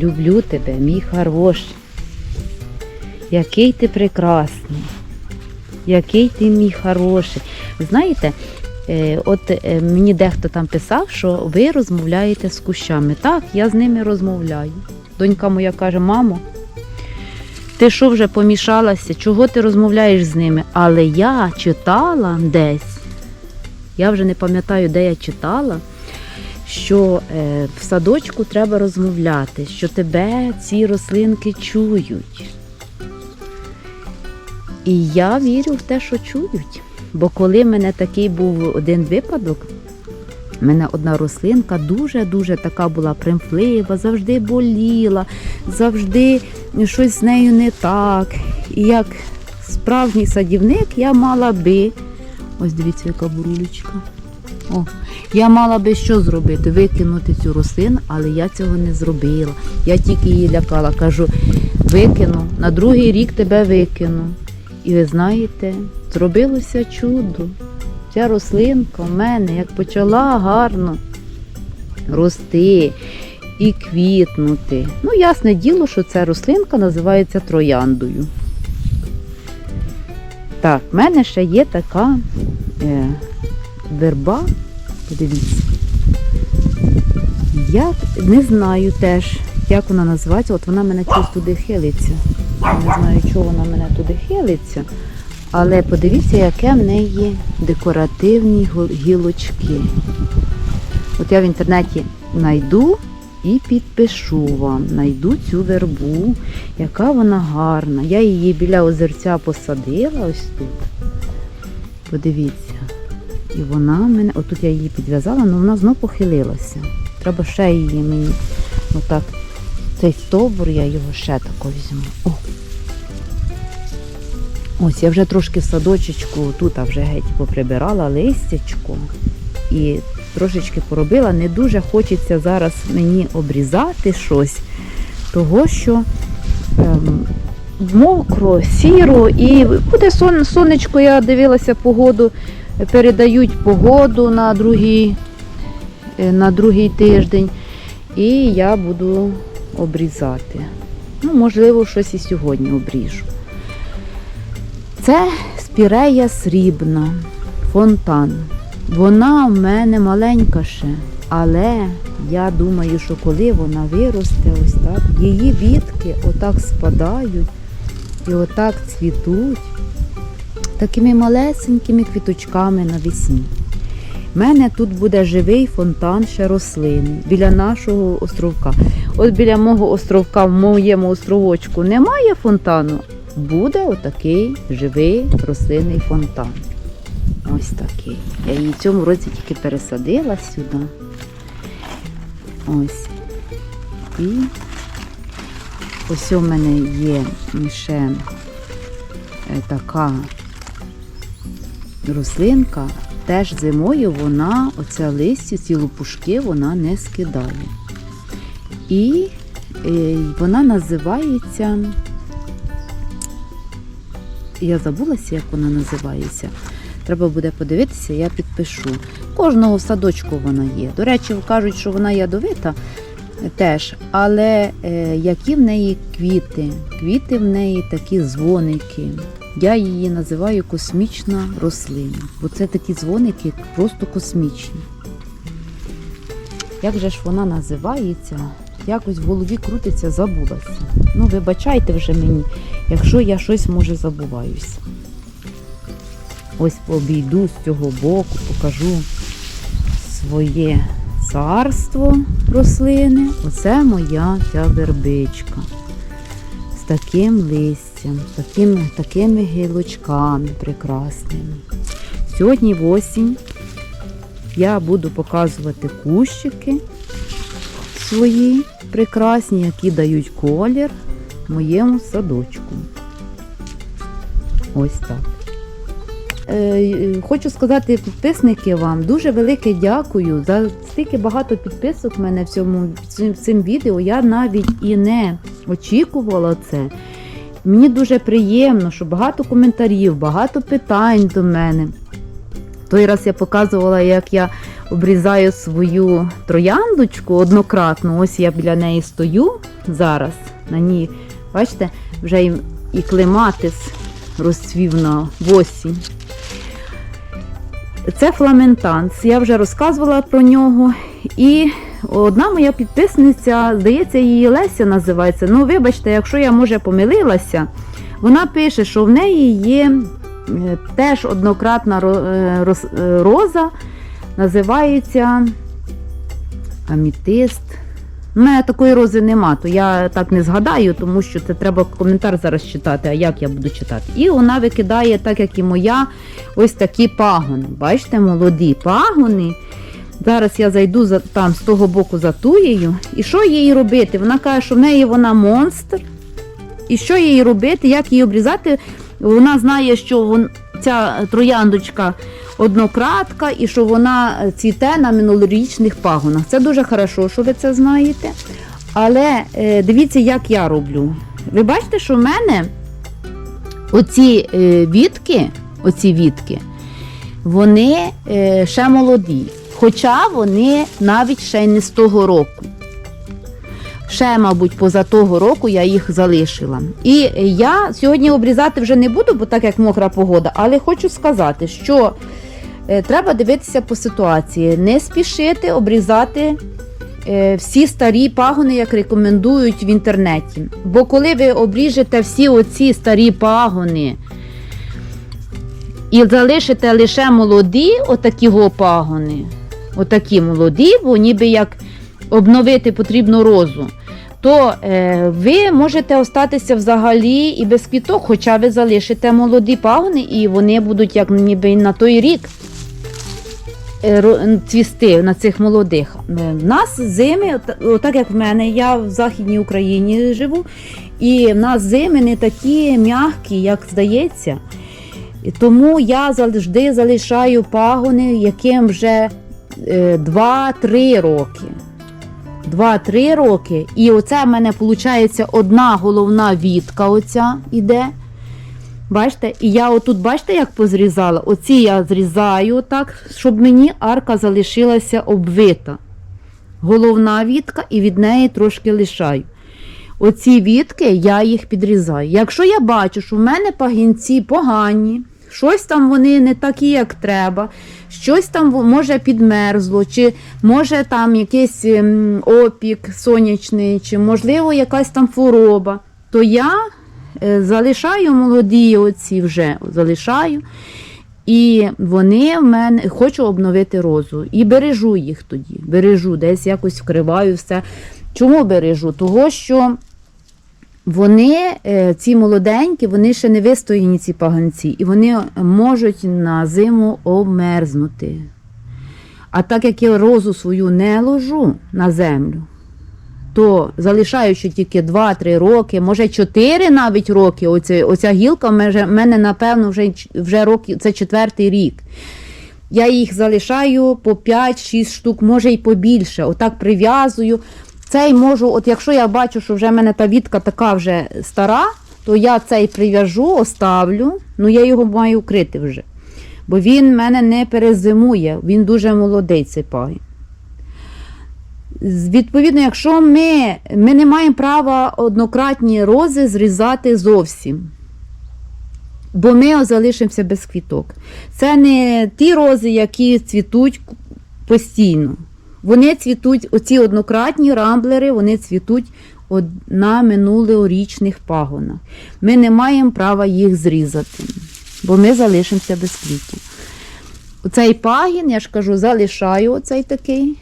люблю тебе, мій хороший. Який ти прекрасний, який ти мій хороший. Знаєте, е, от е, мені дехто там писав, що ви розмовляєте з кущами. Так, я з ними розмовляю. Донька моя каже, мамо, ти що вже помішалася? Чого ти розмовляєш з ними? Але я читала десь, я вже не пам'ятаю, де я читала, що е, в садочку треба розмовляти, що тебе ці рослинки чують. І я вірю в те, що чують. Бо коли в мене такий був один випадок, в мене одна рослинка дуже-дуже така була примфлива, завжди боліла, завжди щось з нею не так. І як справжній садівник я мала би. Ось дивіться, яка бурулечка. О, я мала би що зробити? Викинути цю рослину, але я цього не зробила. Я тільки її лякала. Кажу, викину, на другий рік тебе викину. І ви знаєте, зробилося чудо. Ця рослинка в мене як почала гарно рости і квітнути. Ну, ясне діло, що ця рослинка називається трояндою. Так, в мене ще є така е, верба. Подивіться. Я не знаю теж, як вона називається. От вона мене чогось туди хилиться. Я не знаю, чого вона мене туди хилиться. Але подивіться, яке в неї декоративні гілочки. От я в інтернеті знайду і підпишу вам. Найду цю вербу, яка вона гарна. Я її біля озерця посадила ось тут. Подивіться. І вона мене, отут я її підв'язала, але вона знов похилилася. Треба ще її мені. Отак. Цей стовбур я його ще тако візьму. О. Ось я вже трошки в садочечку тут а вже геть поприбирала листячко і трошечки поробила. Не дуже хочеться зараз мені обрізати щось, того що ем, мокро, сіро і буде сон, сонечко, я дивилася погоду, передають погоду на другий, е, на другий тиждень, і я буду обрізати. Ну, можливо, щось і сьогодні обріжу. Це спірея срібна, фонтан. Вона в мене маленька ще, але я думаю, що коли вона виросте, ось так, її вітки отак спадають і отак цвітуть такими малесенькими квіточками навесні. У мене тут буде живий фонтан ще рослини біля нашого островка. От біля мого островка, в моєму островочку немає фонтану, буде отакий живий рослинний фонтан. Ось такий. Я її цьому році тільки пересадила сюди. Ось. І ось у мене є ще е, така рослинка. Теж зимою вона, оця листя, ці лопушки, вона не скидає. І е, вона називається я забулася, як вона називається. Треба буде подивитися, я підпишу. Кожного в садочку вона є. До речі, кажуть, що вона ядовита теж, але е, які в неї квіти? Квіти в неї такі дзвоники. Я її називаю космічна рослина, бо це такі дзвоники просто космічні. Як же ж вона називається? Якось в голові крутиться, забулася. Ну, вибачайте вже мені, якщо я щось може забуваюся. Ось обійду з цього боку, покажу своє царство рослини. Оце моя ця вербичка. З таким листям, з такими, такими гілочками прекрасними. Сьогодні в осінь я буду показувати кущики свої прекрасні, які дають колір моєму садочку. Ось так. Е, Хочу сказати підписники вам дуже велике дякую за стільки багато підписок в мене в цьому цим, цим відео. Я навіть і не очікувала це. Мені дуже приємно, що багато коментарів, багато питань до мене. Той раз я показувала, як я обрізаю свою трояндочку однократно. Ось я біля неї стою зараз. На ній, бачите, вже і, і клематис розцвів на осінь. Це фламентанс. Я вже розказувала про нього. І одна моя підписниця, здається, її Леся називається. Ну, вибачте, якщо я може помилилася, вона пише, що в неї є е, теж однократна е, е, роза, називається амітист. У мене такої рози нема, то я так не згадаю, тому що це треба коментар зараз читати, а як я буду читати. І вона викидає, так як і моя, ось такі пагони. Бачите, молоді пагони. Зараз я зайду за, там з того боку за туєю. І що їй робити? Вона каже, що в неї вона монстр. І що їй робити, як її обрізати? Вона знає, що вон, ця трояндочка однократка і що вона цвіте на минулорічних пагонах. Це дуже хорошо, що ви це знаєте. Але е, дивіться, як я роблю. Ви бачите, що в мене оці е, вітки, оці вітки, вони е, ще молоді. Хоча вони навіть ще й не з того року. Ще, мабуть, поза того року я їх залишила. І я сьогодні обрізати вже не буду, бо так як мокра погода, але хочу сказати, що е, треба дивитися по ситуації, не спішити обрізати е, всі старі пагони, як рекомендують в інтернеті. Бо коли ви обріжете всі оці старі пагони і залишите лише молоді, отакі го пагони, отакі молоді, бо ніби як обновити потрібно розу, то е, ви можете остатися взагалі і без квіток, хоча ви залишите молоді пагони, і вони будуть як ніби на той рік е, цвісти на цих молодих. Е, В нас зими, отак як в мене, я в Західній Україні живу, і в нас зими не такі м'які, як здається. Тому я завжди залишаю пагони, яким вже е, 2-3 роки. 2-3 роки. І оце в мене виходить одна головна вітка оця іде. Бачите? І я отут, бачите, як позрізала? Оці я зрізаю так, щоб мені арка залишилася обвита. Головна вітка, і від неї трошки лишаю. Оці вітки я їх підрізаю. Якщо я бачу, що в мене пагінці погані, щось там вони не такі, як треба, щось там може підмерзло, чи може там якийсь ем, опік сонячний, чи можливо якась там хвороба, то я е, залишаю молоді оці вже залишаю. І вони в мене хочу обновити розу. І бережу їх тоді. Бережу, десь якось вкриваю все. Чому бережу? Того, що вони, е, ці молоденькі, вони ще не вистояні, ці паганці, і вони можуть на зиму обмерзнути. А так як я розу свою не ложу на землю, то залишаючи тільки 2-3 роки, може 4 навіть роки, оця, оця гілка в мене, напевно, вже, вже роки, це четвертий рік. Я їх залишаю по 5-6 штук, може й побільше. Отак прив'язую. Цей можу, от якщо я бачу, що вже в мене та вітка така вже стара, то я цей прив'яжу, оставлю. Ну я його маю укрити вже. Бо він мене не перезимує, він дуже молодий цей пагін. Відповідно, якщо ми, ми не маємо права однократні рози зрізати зовсім. Бо ми залишимося без квіток. Це не ті рози, які цвітуть постійно. Вони цвітуть, оці однократні рамблери, вони цвітуть на минулорічних пагонах. Ми не маємо права їх зрізати, бо ми залишимося без квітів. Оцей пагін, я ж кажу, залишаю оцей такий.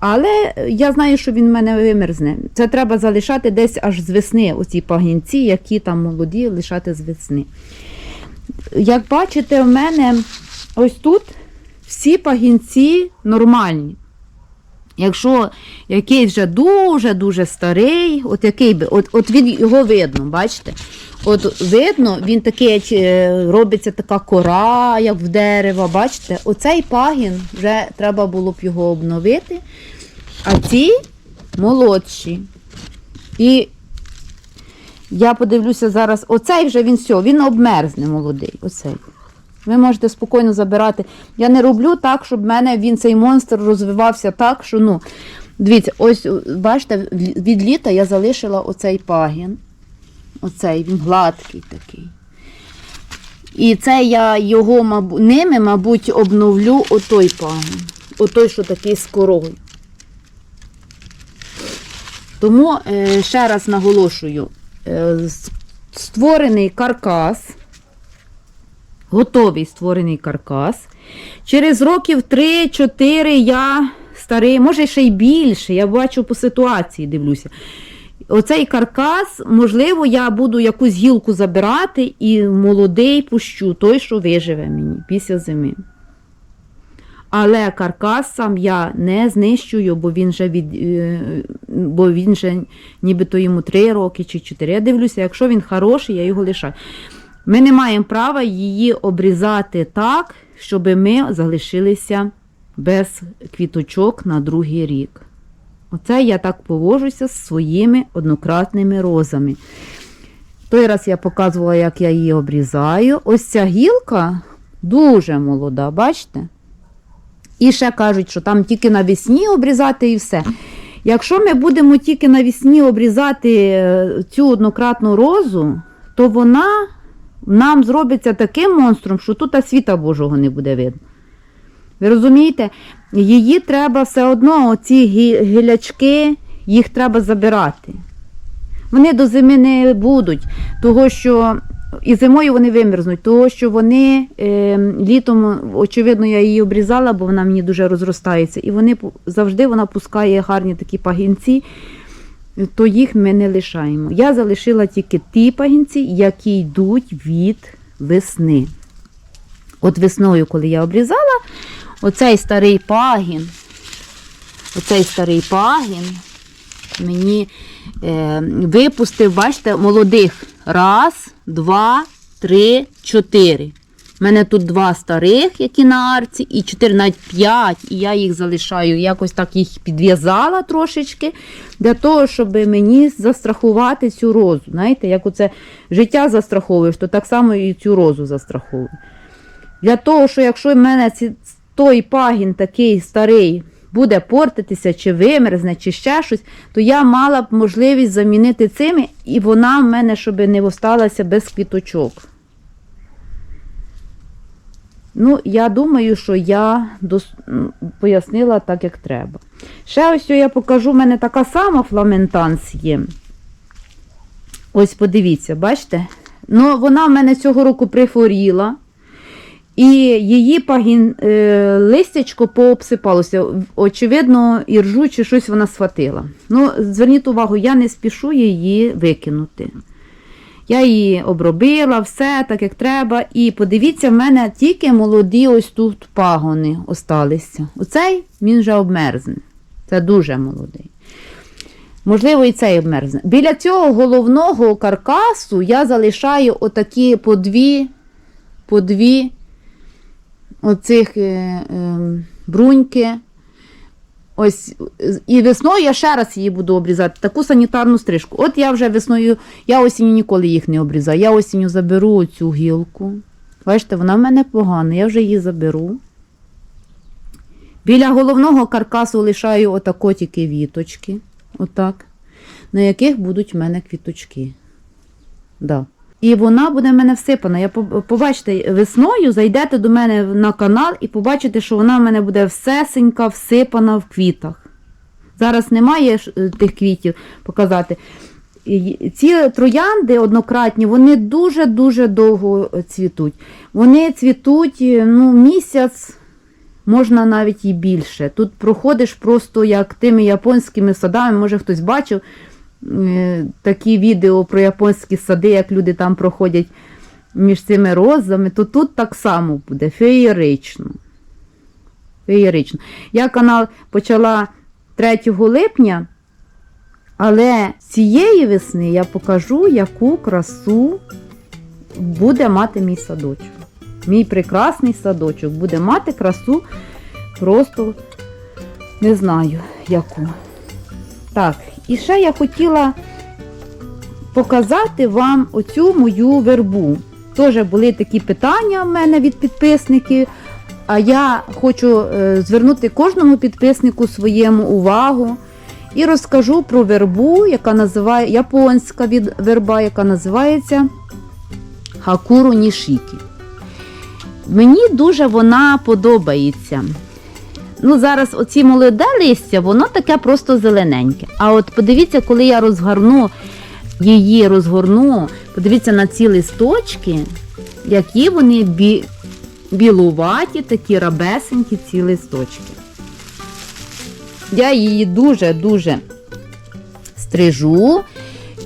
Але я знаю, що він в мене вимерзне. Це треба залишати десь аж з весни, оці пагінці, які там молоді, лишати з весни. Як бачите, в мене ось тут всі пагінці нормальні. Якщо якийсь вже дуже-дуже старий, от який би, от, от він його видно, бачите? От видно, він такий е, робиться така кора, як в дерева, бачите? Оцей пагін вже треба було б його обновити, а ці молодші. І я подивлюся зараз, оцей вже він все, він обмерзне молодий. Оцей. Ви можете спокійно забирати. Я не роблю так, щоб в мене він цей монстр розвивався так, що ну. Дивіться, ось бачите, від літа я залишила оцей пагін. Оцей він гладкий такий. І це я його, мабуть, ними, мабуть, обновлю отой пагін. Отой, що такий з корою. Тому е, ще раз наголошую, е, створений каркас, готовий створений каркас. Через років 3-4 я старий, може ще й більше, я бачу по ситуації, дивлюся. Оцей каркас, можливо, я буду якусь гілку забирати і молодий пущу, той, що виживе мені після зими. Але каркас сам я не знищую, бо він же від, е, бо він же нібито йому 3 роки чи 4. Я дивлюся, якщо він хороший, я його лишаю. Ми не маємо права її обрізати так, щоб ми залишилися без квіточок на другий рік. Оце я так поводжуся з своїми однократними розами. Той раз я показувала, як я її обрізаю. Ось ця гілка дуже молода, бачите? І ще кажуть, що там тільки навесні обрізати і все. Якщо ми будемо тільки навесні обрізати е, цю однократну розу, то вона нам зробиться таким монстром, що тут світа Божого не буде видно. Ви розумієте? Її треба все одно, оці гі- гілячки, їх треба забирати. Вони до зими не будуть, того що і зимою вони вимерзнуть, того що вони е, літом, очевидно, я її обрізала, бо вона мені дуже розростається. І вони завжди вона пускає гарні такі пагінці, то їх ми не лишаємо. Я залишила тільки ті пагінці, які йдуть від весни. От весною, коли я обрізала, оцей старий пагін, оцей старий пагін мені е, випустив, бачите, молодих. Раз, два, три, чотири. У мене тут два старих, які на арці, і чотири, навіть п'ять. І я їх залишаю. Якось так їх підв'язала трошечки, для того, щоб мені застрахувати цю розу. Знаєте, як оце життя застраховуєш, то так само і цю розу застраховую. Для того, що якщо в мене ці, той пагін такий старий буде портитися, чи вимерзне, чи ще щось, то я мала б можливість замінити цими, і вона в мене, щоб не осталася без квіточок. Ну, я думаю, що я дос... пояснила так, як треба. Ще ось я покажу, в мене така сама фламентанс є. Ось подивіться, бачите? Ну, вона в мене цього року прихворіла. І її пагін, е, листячко пообсипалося. Очевидно, іржу чи щось вона схватила. Ну, зверніть увагу, я не спішу її викинути. Я її обробила, все так, як треба. І подивіться, в мене тільки молоді ось тут пагони осталися. Оцей він вже обмерзне. Це дуже молодий. Можливо, і цей обмерзне. Біля цього головного каркасу я залишаю отакі по дві, по дві оцих е, е, бруньки. Ось, і весною я ще раз її буду обрізати, таку санітарну стрижку. От я вже весною, я осінню ніколи їх не обрізаю. Я осінню заберу цю гілку. Бачите, вона в мене погана, я вже її заберу. Біля головного каркасу лишаю отако тільки віточки, отак, на яких будуть в мене квіточки. Да. І вона буде в мене всипана. Я побачите, весною зайдете до мене на канал і побачите, що вона в мене буде всесенька всипана в квітах. Зараз немає е, тих квітів показати. Ці троянди однократні, вони дуже-дуже довго цвітуть. Вони цвітуть е, ну, місяць, можна навіть і більше. Тут проходиш просто як тими японськими садами, може хтось бачив такі відео про японські сади, як люди там проходять між цими розами, то тут так само буде феєрично. Феєрично. Я канал почала 3 липня, але цієї весни я покажу, яку красу буде мати мій садочок. Мій прекрасний садочок буде мати красу просто не знаю яку. Так, і ще я хотіла показати вам оцю мою вербу. теж були такі питання в мене від підписників. А я хочу е, звернути кожному підписнику своєму увагу і розкажу про вербу, яка називає японська від верба, яка називається Хакуру Нішікі. Мені дуже вона подобається. Ну, зараз оці молоде листя, воно таке просто зелененьке. А от подивіться, коли я розгорну її розгорну, подивіться на ці листочки, які вони бі... білуваті, такі рабесенькі ці листочки. Я її дуже-дуже стрижу.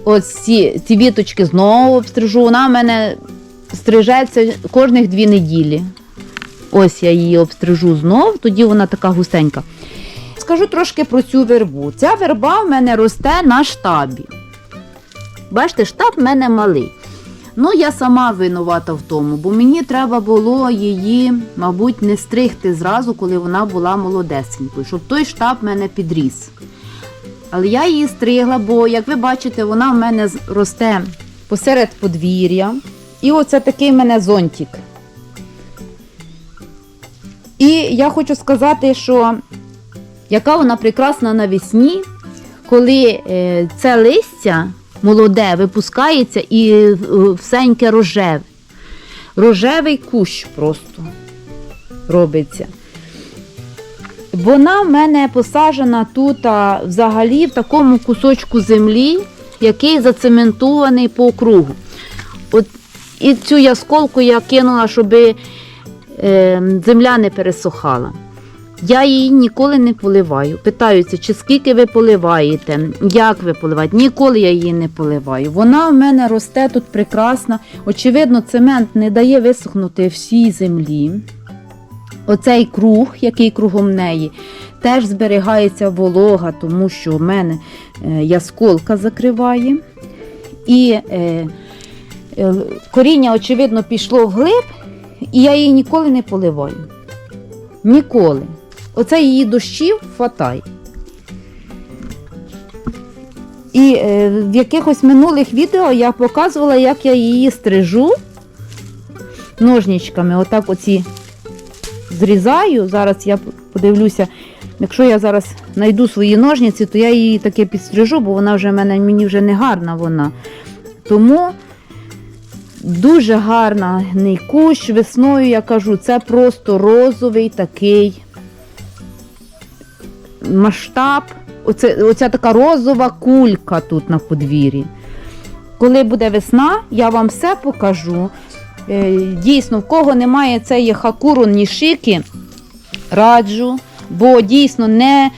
Ось ці, ці віточки знову обстрижу. Вона в мене стрижеться кожних дві неділі. Ось я її обстрижу знов, тоді вона така густенька. Скажу трошки про цю вербу. Ця верба в мене росте на штабі. Бачите, штаб в мене малий. Ну, я сама винувата в тому, бо мені треба було її, мабуть, не стригти зразу, коли вона була молодесенькою, щоб той штаб в мене підріс. Але я її стригла, бо, як ви бачите, вона в мене росте посеред подвір'я. І оце такий в мене зонтик. І я хочу сказати, що яка вона прекрасна навесні, коли е, це листя молоде випускається і е, всеньке рожеве. Рожевий кущ просто робиться. Вона в мене посаджена тут а, взагалі в такому кусочку землі, який зацементований по кругу. От, і цю ясколку я кинула, щоб е, земля не пересохала. Я її ніколи не поливаю. Питаються, чи скільки ви поливаєте, як ви поливаєте. Ніколи я її не поливаю. Вона в мене росте тут прекрасна. Очевидно, цемент не дає висохнути всій землі. Оцей круг, який кругом неї, теж зберігається волога, тому що в мене е, ясколка закриває. І е, е, коріння, очевидно, пішло вглиб, і я її ніколи не поливаю. Ніколи. Оце її дощів хватає. І е, в якихось минулих відео я показувала, як я її стрижу ножничками. Отак оці зрізаю. Зараз я подивлюся. Якщо я зараз знайду свої ножниці, то я її таке підстрижу, бо вона вже в мене мені вже не гарна вона. Тому дуже гарний кущ весною, я кажу, це просто розовий такий масштаб. Оце, оця така розова кулька тут на подвір'ї. Коли буде весна, я вам все покажу. Е, Дійсно, в кого немає цієї хакуру нішики, раджу, бо дійсно не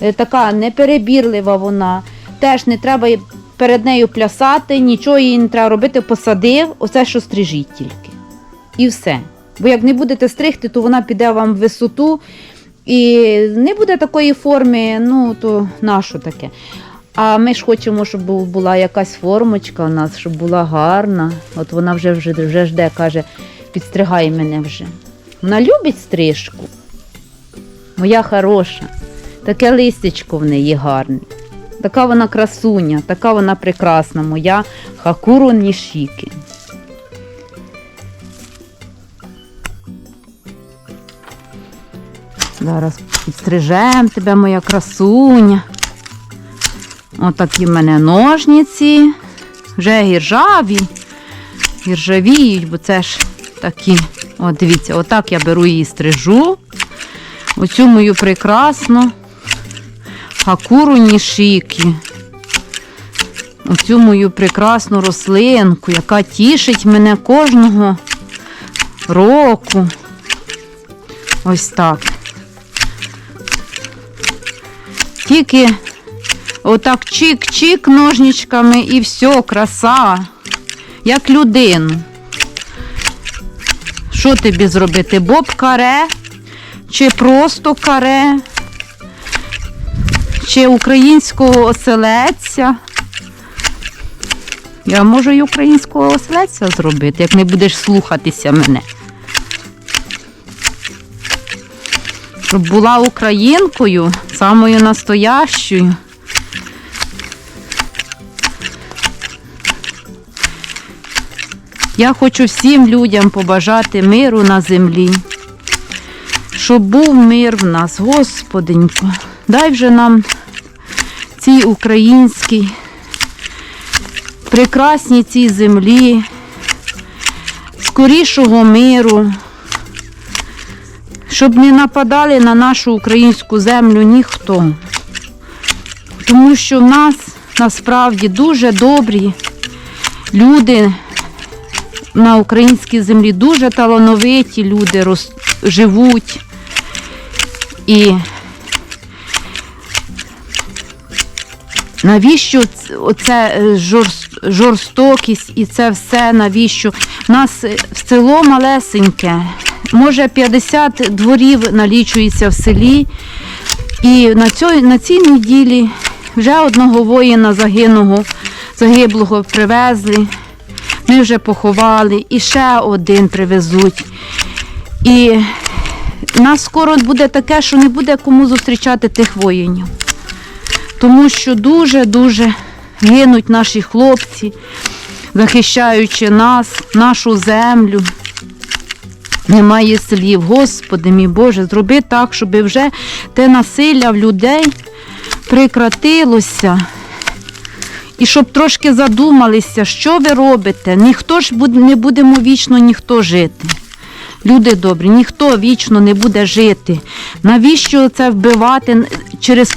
е, така неперебірлива вона. Теж не треба перед нею плясати, нічого їй не треба робити, посадив, оце що стрижіть тільки. І все. Бо як не будете стригти, то вона піде вам в висоту і не буде такої форми, ну то нащо таке. А ми ж хочемо, щоб була якась формочка у нас, щоб була гарна. От вона вже, вже, вже жде, каже, підстригай мене вже. Вона любить стрижку. Моя хороша. Таке листячко в неї гарне. Така вона красуня, така вона прекрасна, моя хакуру нішіки. Зараз підстрижем тебе, моя красуня. Отакі в мене ножниці. Вже гіржаві. Гіржавіють, бо це ж такі. От дивіться, отак я беру її стрижу. Оцю мою прекрасну хакуру нішіки. Оцю мою прекрасну рослинку, яка тішить мене кожного року. Ось так. Тільки отак чик-чик ножничками і все, краса. Як людину. Що тобі зробити? Боб каре? Чи просто каре? Чи українського оселедця? Я можу і українського оселедця зробити, як не будеш слухатися мене. Щоб була українкою, самою настоящою. Я хочу всім людям побажати миру на землі, щоб був мир в нас, Господенько. Дай вже нам цій українській, прекрасній цій землі, скорішого миру, щоб не нападали на нашу українську землю ніхто. Тому що в нас насправді дуже добрі люди на українській землі, дуже талановиті люди живуть. І навіщо ц- оце е, жорст- жорстокість і це все, навіщо? У нас е, село малесеньке, може 50 дворів налічується в селі. І на, цій, на цій неділі вже одного воїна загиблого, загиблого привезли. Ми вже поховали, і ще один привезуть. І нас скоро буде таке, що не буде кому зустрічати тих воїнів. Тому що дуже-дуже гинуть наші хлопці, захищаючи нас, нашу землю. Немає слів. Господи мій Боже, зроби так, щоб вже те насилля в людей прекратилося. І щоб трошки задумалися, що ви робите. Ніхто ж не будемо вічно ніхто жити. Люди добрі, ніхто вічно не буде жити. Навіщо це вбивати через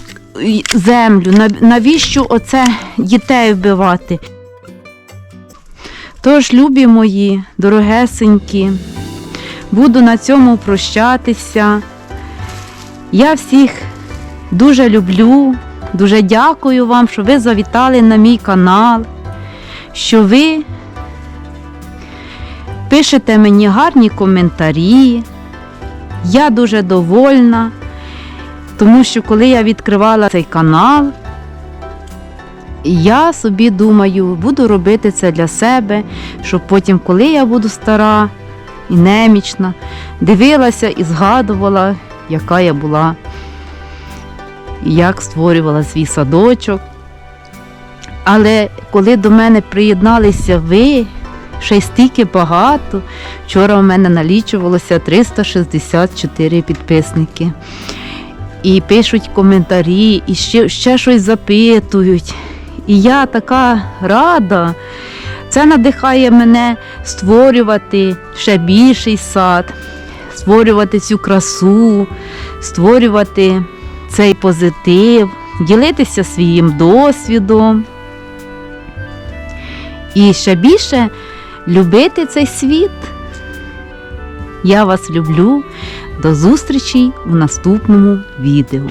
землю? Навіщо оце дітей вбивати? Тож, любі мої, дорогесенькі, буду на цьому прощатися. Я всіх дуже люблю, дуже дякую вам, що ви завітали на мій канал, що ви пишете мені гарні коментарі. Я дуже довольна, тому що коли я відкривала цей канал, я собі думаю, буду робити це для себе, щоб потім, коли я буду стара і немічна, дивилася і згадувала, яка я була, як створювала свій садочок. Але коли до мене приєдналися ви, ще стільки багато, вчора у мене налічувалося 364 підписники. І пишуть коментарі, і ще, ще щось запитують. І я така рада. Це надихає мене створювати ще більший сад, створювати цю красу, створювати цей позитив, ділитися своїм досвідом. І ще більше любити цей світ. Я вас люблю. До зустрічі в наступному відео.